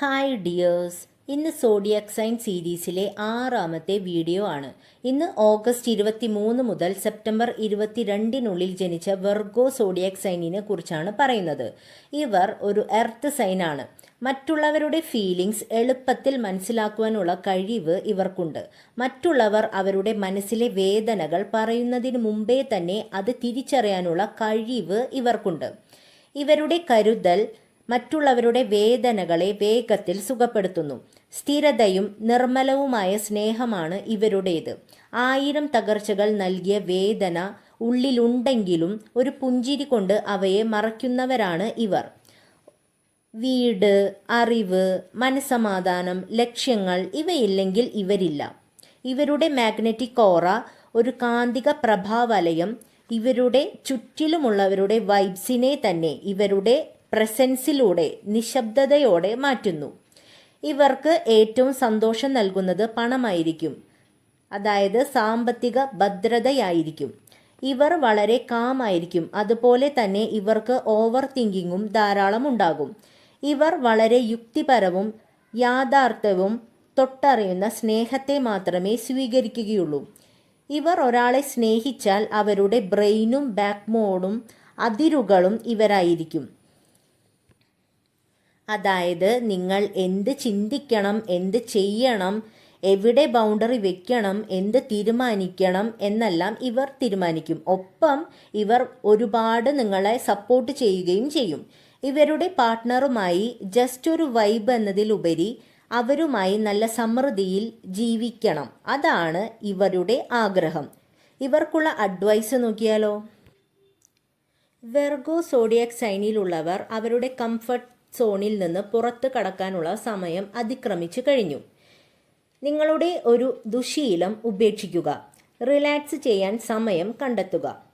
Hi dears ഇന്ന് zodiac sign സീരീസിലെ ആറാമത്തെ വീഡിയോ ആണ്. ഇന്ന് ഓഗസ്റ്റ് ഇരുപത്തി മൂന്ന് മുതൽ സെപ്റ്റംബർ ഇരുപത്തിരണ്ടിനുള്ളിൽ ജനിച്ച വെർഗോ സോഡിയാക് സൈനിനെ കുറിച്ചാണ് പറയുന്നത്. ഇവർ ഒരു എർത്ത് സൈനാണ് മറ്റുള്ളവരുടെ ഫീലിംഗ്സ് എളുപ്പത്തിൽ മനസ്സിലാക്കുവാനുള്ള കഴിവ് ഇവർക്കുണ്ട്. മറ്റുള്ളവർ അവരുടെ മനസ്സിലെ വേദനകൾ പറയുന്നതിന് മുമ്പേ തന്നെ അത് തിരിച്ചറിയാനുള്ള കഴിവ് ഇവർക്കുണ്ട്. ഇവരുടെ കരുതൽ മറ്റുള്ളവരുടെ വേദനകളെ വേഗത്തിൽ സുഖപ്പെടുത്തുന്നു. സ്ഥിരതയും നിർമ്മലവുമായ സ്നേഹമാണ് ഇവരുടേത്. ആയിരം തകർച്ചകൾ നൽകിയ വേദന ഉള്ളിലുണ്ടെങ്കിലും ഒരു പുഞ്ചിരി കൊണ്ട് അവയെ മറയ്ക്കുന്നവരാണ് ഇവർ. വീട് അറിവ് മനസമാധാനം ലക്ഷ്യങ്ങൾ ഇവയില്ലെങ്കിൽ ഇവരില്ല. ഇവരുടെ മാഗ്നറ്റിക് കോറ ഒരു കാന്തിക പ്രഭാവലയം ഇവരുടെ ചുറ്റിലുമുള്ളവരുടെ വൈബ്സിനെ തന്നെ ഇവരുടെ പ്രസൻസിലൂടെ നിശബ്ദതയോടെ മാറ്റുന്നു. ഇവർക്ക് ഏറ്റവും സന്തോഷം നൽകുന്നത് പണമായിരിക്കും. അതായത് സാമ്പത്തിക ഭദ്രതയായിരിക്കും. ഇവർ വളരെ കാമായിരിക്കും. അതുപോലെ തന്നെ ഇവർക്ക് ഓവർ തിങ്കിങ്ങും ധാരാളം ഉണ്ടാകും. ഇവർ വളരെ യുക്തിപരവും യാഥാർത്ഥ്യവും തൊട്ടറിയുന്ന സ്നേഹത്തെ മാത്രമേ സ്വീകരിക്കുകയുള്ളൂ. ഇവർ ഒരാളെ സ്നേഹിച്ചാൽ അവരുടെ ബ്രെയിനും ബാക്ക്ബോണും അതിരുകളും ഇവരായിരിക്കും. അതായത് നിങ്ങൾ എന്ത് ചിന്തിക്കണം എന്ത് ചെയ്യണം എവിടെ ബൗണ്ടറി വെക്കണം എന്ത് തീരുമാനിക്കണം എന്നെല്ലാം ഇവർ തീരുമാനിക്കും. ഒപ്പം ഇവർ ഒരുപാട് നിങ്ങളെ സപ്പോർട്ട് ചെയ്യുകയും ചെയ്യും. ഇവരുടെ പാർട്ട്ണറുമായി ജസ്റ്റ് ഒരു വൈബ് എന്നതിലുപരി അവരുമായി നല്ല സമൃദ്ധിയിൽ ജീവിക്കണം. അതാണ് ഇവരുടെ ആഗ്രഹം. ഇവർക്കുള്ള അഡ്വൈസ് നോക്കിയാലോ? വെർഗോ സോഡിയാക് സൈനിലുള്ളവർ അവരുടെ കംഫർട്ട് സോണിൽ നിന്ന് പുറത്തു കടക്കാനുള്ള സമയം അതിക്രമിച്ചു കഴിഞ്ഞു. നിങ്ങളുടെ ഒരു ദുശീലം ഉപേക്ഷിക്കുക. റിലാക്സ് ചെയ്യാൻ സമയം കണ്ടെത്തുക.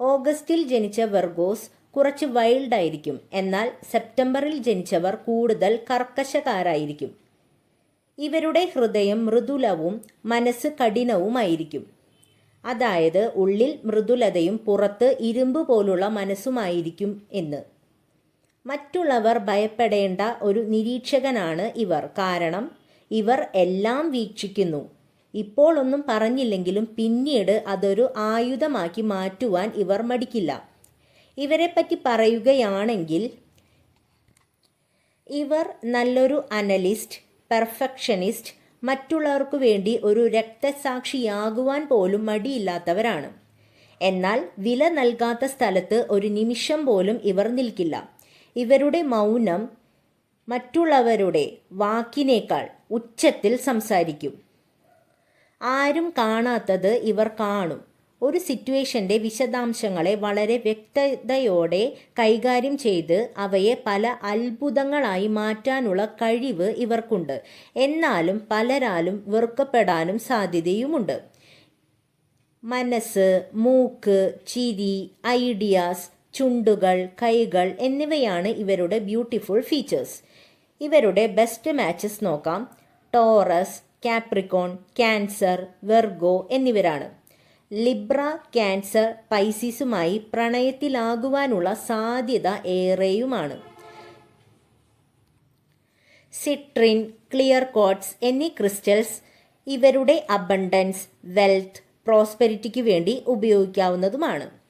ഓഗസ്റ്റിൽ ജനിച്ച വെർഗോസ് കുറച്ച് വൈൽഡ് ആയിരിക്കും. എന്നാൽ സെപ്റ്റംബറിൽ ജനിച്ചവർ കൂടുതൽ കർക്കശക്കാരായിരിക്കും. ഇവരുടെ ഹൃദയം മൃദുലവും മനസ്സ് കഠിനവുമായിരിക്കും. അതായത് ഉള്ളിൽ മൃദുലതയും പുറത്ത് ഇരുമ്പ് പോലുള്ള മനസ്സുമായിരിക്കും എന്ന്. മറ്റുള്ളവർ ഭയപ്പെടേണ്ട ഒരു നിരീക്ഷകനാണ് ഇവർ. കാരണം ഇവർ എല്ലാം വീക്ഷിക്കുന്നു. ഇപ്പോൾ ഒന്നും പറഞ്ഞില്ലെങ്കിലും പിന്നീട് അതൊരു ആയുധമാക്കി മാറ്റുവാൻ ഇവർ മടിക്കില്ല. ഇവരെപ്പറ്റി പറയുകയാണെങ്കിൽ ഇവർ നല്ലൊരു അനലിസ്റ്റ് പെർഫെക്ഷനിസ്റ്റ് മറ്റുള്ളവർക്കു വേണ്ടി ഒരു രക്തസാക്ഷിയാകുവാൻ പോലും മടിയില്ലാത്തവരാണ്. എന്നാൽ വില നൽകാത്ത സ്ഥലത്ത് ഒരു നിമിഷം പോലും ഇവർ നിൽക്കില്ല. ഇവരുടെ മൗനം മറ്റുള്ളവരുടെ വാക്കിനേക്കാൾ ഉച്ചത്തിൽ സംസാരിക്കും. ആരും കാണാത്തത് ഇവർ കാണും. ഒരു സിറ്റുവേഷന്റെ വിശദാംശങ്ങളെ വളരെ വ്യക്തതയോടെ കൈകാര്യം ചെയ്ത് അവയെ പല അത്ഭുതങ്ങളായി മാറ്റാനുള്ള കഴിവ് ഇവർക്കുണ്ട്. എന്നാലും പലരാലും വെറുക്കപ്പെടാനും സാധ്യതയുമുണ്ട്. മനസ്സ് മൂക്ക് ചിരി ഐഡിയാസ് ചുണ്ടുകൾ കൈകൾ എന്നിവയാണ് ഇവരുടെ ബ്യൂട്ടിഫുൾ ഫീച്ചേഴ്സ് ഇവരുടെ ബെസ്റ്റ് മാച്ചസ് നോക്കാം. ടോറസ് കാപ്രിക്കോൺ ക്യാൻസർ വെർഗോ എന്നിവരാണ്. ലിബ്ര ക്യാൻസർ പൈസീസുമായി പ്രണയത്തിലാകുവാനുള്ള സാധ്യത ഏറെയുമാണ്. സിട്രിൻ ക്ലിയർ കോട്ട്സ് എന്നീ ക്രിസ്റ്റൽസ് ഇവരുടെ അബണ്ടൻസ് വെൽത്ത് പ്രോസ്പെരിറ്റിക്ക് വേണ്ടി ഉപയോഗിക്കാവുന്നതുമാണ്.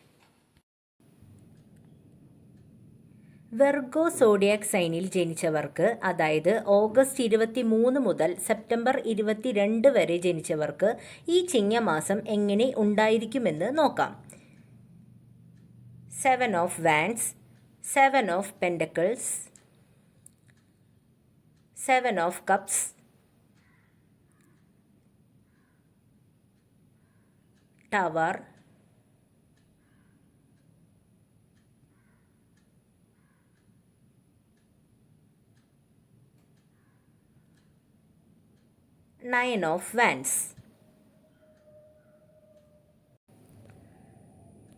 വെർഗോ സോഡിയാക് സൈനിൽ ജനിച്ചവർക്ക് അതായത് ഓഗസ്റ്റ് ഇരുപത്തി മൂന്ന് മുതൽ സെപ്റ്റംബർ ഇരുപത്തിരണ്ട് വരെ ജനിച്ചവർക്ക് ഈ ചിങ്ങമാസം എങ്ങനെ ഉണ്ടായിരിക്കുമെന്ന് നോക്കാം. Seven of wands seven of pentacles seven of cups tower nine of wands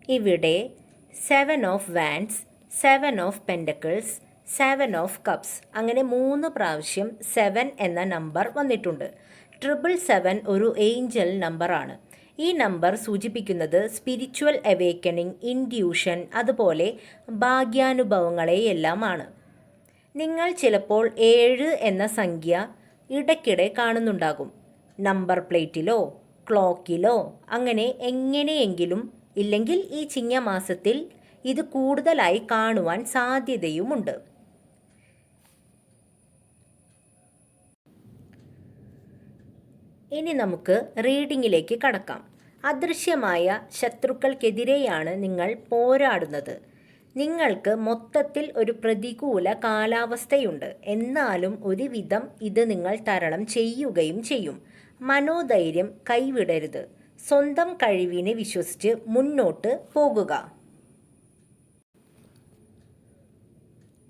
ഇവിടെ seven of wands seven of pentacles seven of cups അങ്ങനെ മൂന്ന് പ്രാവശ്യം സെവൻ എന്ന നമ്പർ വന്നിട്ടുണ്ട്. ട്രിപ്പിൾ സെവൻ ഒരു ഏഞ്ചൽ നമ്പറാണ് ഈ നമ്പർ സൂചിപ്പിക്കുന്നത് സ്പിരിച്വൽ അവേക്കണിംഗ് ഇൻഡ്യൂഷൻ അതുപോലെ ഭാഗ്യാനുഭവങ്ങളെയെല്ലാമാണ് നിങ്ങൾ ചിലപ്പോൾ ഏഴ് എന്ന സംഖ്യ ഇടയ്ക്കിടെ കാണുന്നുണ്ടാകും. നമ്പർ പ്ലേറ്റിലോ ക്ലോക്കിലോ അങ്ങനെ എങ്ങനെയെങ്കിലും ഇല്ലെങ്കിൽ ഈ ചിങ്ങമാസത്തിൽ ഇത് കൂടുതലായി കാണുവാൻ സാധ്യതയുമുണ്ട്. ഇനി നമുക്ക് റീഡിങ്ങിലേക്ക് കടക്കാം. അദൃശ്യമായ ശത്രുക്കൾക്കെതിരെയാണ് നിങ്ങൾ പോരാടുന്നത്. നിങ്ങൾക്ക് മൊത്തത്തിൽ ഒരു പ്രതികൂല കാലാവസ്ഥയുണ്ട്. എന്നാലും ഒരുവിധം ഇത് നിങ്ങൾ തരണം ചെയ്യുകയും ചെയ്യും. മനോധൈര്യം കൈവിടരുത്. സ്വന്തം കഴിവിനെ വിശ്വസിച്ച് മുന്നോട്ട് പോകുക.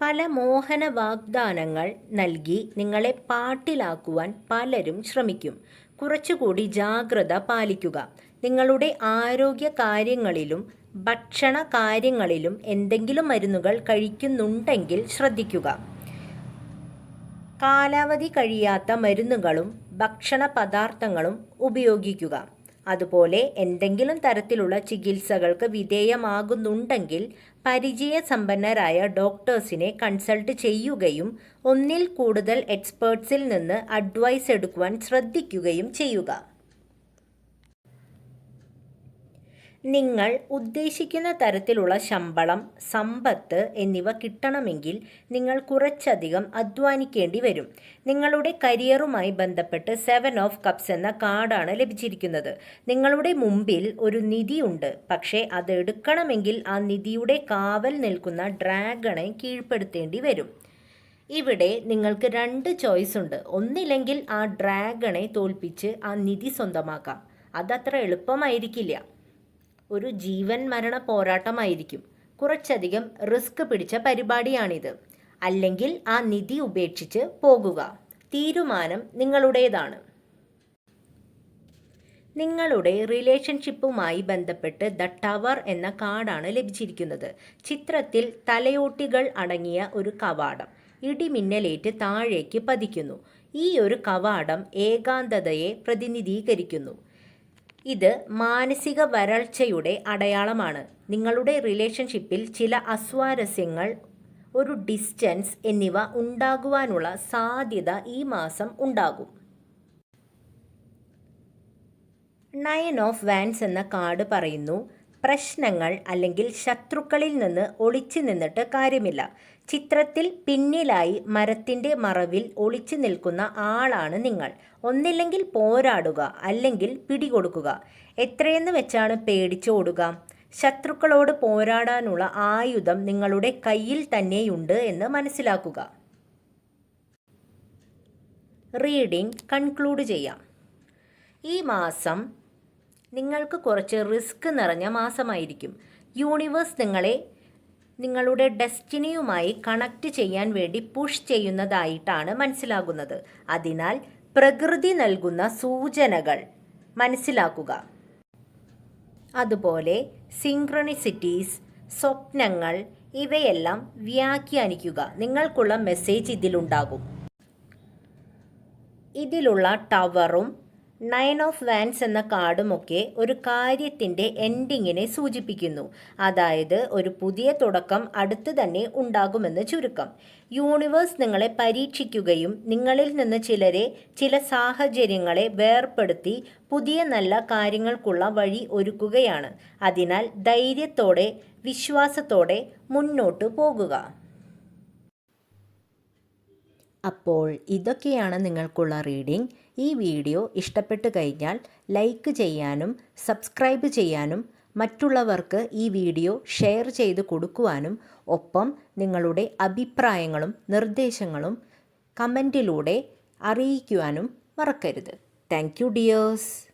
പല മോഹന വാഗ്ദാനങ്ങൾ നൽകി നിങ്ങളെ പാട്ടിലാക്കുവാൻ പലരും ശ്രമിക്കും. കുറച്ചുകൂടി ജാഗ്രത പാലിക്കുക. നിങ്ങളുടെ ആരോഗ്യ കാര്യങ്ങളിലും ഭക്ഷണ കാര്യങ്ങളിലും എന്തെങ്കിലും മരുന്നുകൾ കഴിക്കുന്നുണ്ടെങ്കിൽ ശ്രദ്ധിക്കുക. കാലാവധി കഴിയാത്ത മരുന്നുകളും ഭക്ഷണ പദാർത്ഥങ്ങളും ഉപയോഗിക്കുക. അതുപോലെ എന്തെങ്കിലും തരത്തിലുള്ള ചികിത്സകൾക്ക് വിധേയമാകുന്നുണ്ടെങ്കിൽ പരിചയസമ്പന്നരായ ഡോക്ടേഴ്സിനെ കൺസൾട്ട് ചെയ്യുകയും ഒന്നിൽ കൂടുതൽ എക്സ്പേർട്സിൽ നിന്ന് അഡ്വൈസ് എടുക്കുവാൻ ശ്രദ്ധിക്കുകയും ചെയ്യുക. നിങ്ങൾ ഉദ്ദേശിക്കുന്ന തരത്തിലുള്ള ശമ്പളം സമ്പത്ത് എന്നിവ കിട്ടണമെങ്കിൽ നിങ്ങൾ കുറച്ചധികം അധ്വാനിക്കേണ്ടി വരും. നിങ്ങളുടെ കരിയറുമായി ബന്ധപ്പെട്ട് സെവൻ ഓഫ് കപ്സ് എന്ന കാർഡാണ് ലഭിച്ചിരിക്കുന്നത്. നിങ്ങളുടെ മുമ്പിൽ ഒരു നിധിയുണ്ട്. പക്ഷേ അത് എടുക്കണമെങ്കിൽ ആ നിധിയുടെ കാവൽ നിൽക്കുന്ന ഡ്രാഗണെ കീഴ്പ്പെടുത്തേണ്ടി വരും. ഇവിടെ നിങ്ങൾക്ക് രണ്ട് ചോയ്സ് ഉണ്ട്. ഒന്നില്ലെങ്കിൽ ആ ഡ്രാഗണെ തോൽപ്പിച്ച് ആ നിധി സ്വന്തമാക്കാം. അതത്ര എളുപ്പമായിരിക്കില്ല. ഒരു ജീവൻ മരണ പോരാട്ടമായിരിക്കും. കുറച്ചധികം റിസ്ക് പിടിച്ച പരിപാടിയാണിത്. അല്ലെങ്കിൽ ആ നിധി ഉപേക്ഷിച്ച് പോകുക. തീരുമാനം നിങ്ങളുടേതാണ്. നിങ്ങളുടെ റിലേഷൻഷിപ്പുമായി ബന്ധപ്പെട്ട് ദ ടവർ എന്ന കാർഡാണ് ലഭിച്ചിരിക്കുന്നത്. ചിത്രത്തിൽ തലയോട്ടികൾ അടങ്ങിയ ഒരു കവാടം ഇടിമിന്നലേറ്റ് താഴേക്ക് പതിക്കുന്നു. ഈ ഒരു കവാടം ഏകാന്തതയെ പ്രതിനിധീകരിക്കുന്നു. ഇത് മാനസിക വരൾച്ചയുടെ അടയാളമാണ്. നിങ്ങളുടെ റിലേഷൻഷിപ്പിൽ ചില അസ്വാരസ്യങ്ങൾ ഒരു ഡിസ്റ്റൻസ് എന്നിവ ഉണ്ടാകുവാനുള്ള സാധ്യത ഈ മാസം ഉണ്ടാകും. നയൻ ഓഫ് വാൻസ് എന്ന കാർഡ് പറയുന്നു. പ്രശ്നങ്ങൾ അല്ലെങ്കിൽ ശത്രുക്കളിൽ നിന്ന് ഒളിച്ചു നിന്നിട്ട് കാര്യമില്ല. ചിത്രത്തിൽ പിന്നിലായി മരത്തിന്റെ മറവിൽ ഒളിച്ചു നിൽക്കുന്ന ആളാണ് നിങ്ങൾ. ഒന്നില്ലെങ്കിൽ പോരാടുക അല്ലെങ്കിൽ പിടികൊടുക്കുക. എത്രയെന്ന് വെച്ചാണ് പേടിച്ചോടുക ശത്രുക്കളോട് പോരാടാനുള്ള ആയുധം നിങ്ങളുടെ കയ്യിൽ തന്നെയുണ്ട് എന്ന് മനസ്സിലാക്കുക. റീഡിംഗ് കൺക്ലൂഡ് ചെയ്യാം. ഈ മാസം നിങ്ങൾക്ക് കുറച്ച് റിസ്ക് നിറഞ്ഞ മാസമായിരിക്കും. യൂണിവേഴ്സ് നിങ്ങളെ നിങ്ങളുടെ ഡെസ്റ്റിനിയുമായി കണക്റ്റ് ചെയ്യാൻ വേണ്ടി പുഷ് ചെയ്യുന്നതായിട്ടാണ് മനസ്സിലാകുന്നത്. അതിനാൽ പ്രകൃതി നൽകുന്ന സൂചനകൾ മനസ്സിലാക്കുക. അതുപോലെ സിങ്ക്രണിസിറ്റീസ് സ്വപ്നങ്ങൾ ഇവയെല്ലാം വ്യാഖ്യാനിക്കുക. നിങ്ങൾക്കുള്ള മെസ്സേജ് ഇതിലുണ്ടാകും. ഇതിലുള്ള ടവറും നയൻ ഓഫ് വാൻസ് എന്ന കാർഡുമൊക്കെ ഒരു കാര്യത്തിന്റെ എൻഡിങ്ങിനെ സൂചിപ്പിക്കുന്നു. അതായത് ഒരു പുതിയ തുടക്കം അടുത്ത് തന്നെ ഉണ്ടാകുമെന്ന് ചുരുക്കം. യൂണിവേഴ്സ് നിങ്ങളെ പരീക്ഷിക്കുകയും നിങ്ങളിൽ നിന്ന് ചിലരെ ചില സാഹചര്യങ്ങളെ വേർപ്പെടുത്തി പുതിയ നല്ല കാര്യങ്ങൾക്കുള്ള വഴി ഒരുക്കുകയാണ്. അതിനാൽ ധൈര്യത്തോടെ വിശ്വാസത്തോടെ മുന്നോട്ട് പോകുക. അപ്പോൾ ഇതൊക്കെയാണ് നിങ്ങൾക്കുള്ള റീഡിംഗ് ഈ വീഡിയോ ഇഷ്ടപ്പെട്ടു കഴിഞ്ഞാൽ ലൈക്ക് ചെയ്യാനും സബ്സ്ക്രൈബ് ചെയ്യാനും മറ്റുള്ളവർക്ക് ഈ വീഡിയോ ഷെയർ ചെയ്ത് കൊടുക്കുവാനും ഒപ്പം നിങ്ങളുടെ അഭിപ്രായങ്ങളും നിർദ്ദേശങ്ങളും കമന്റിലൂടെ അറിയിക്കുവാനും മറക്കരുത്. Thank you dears.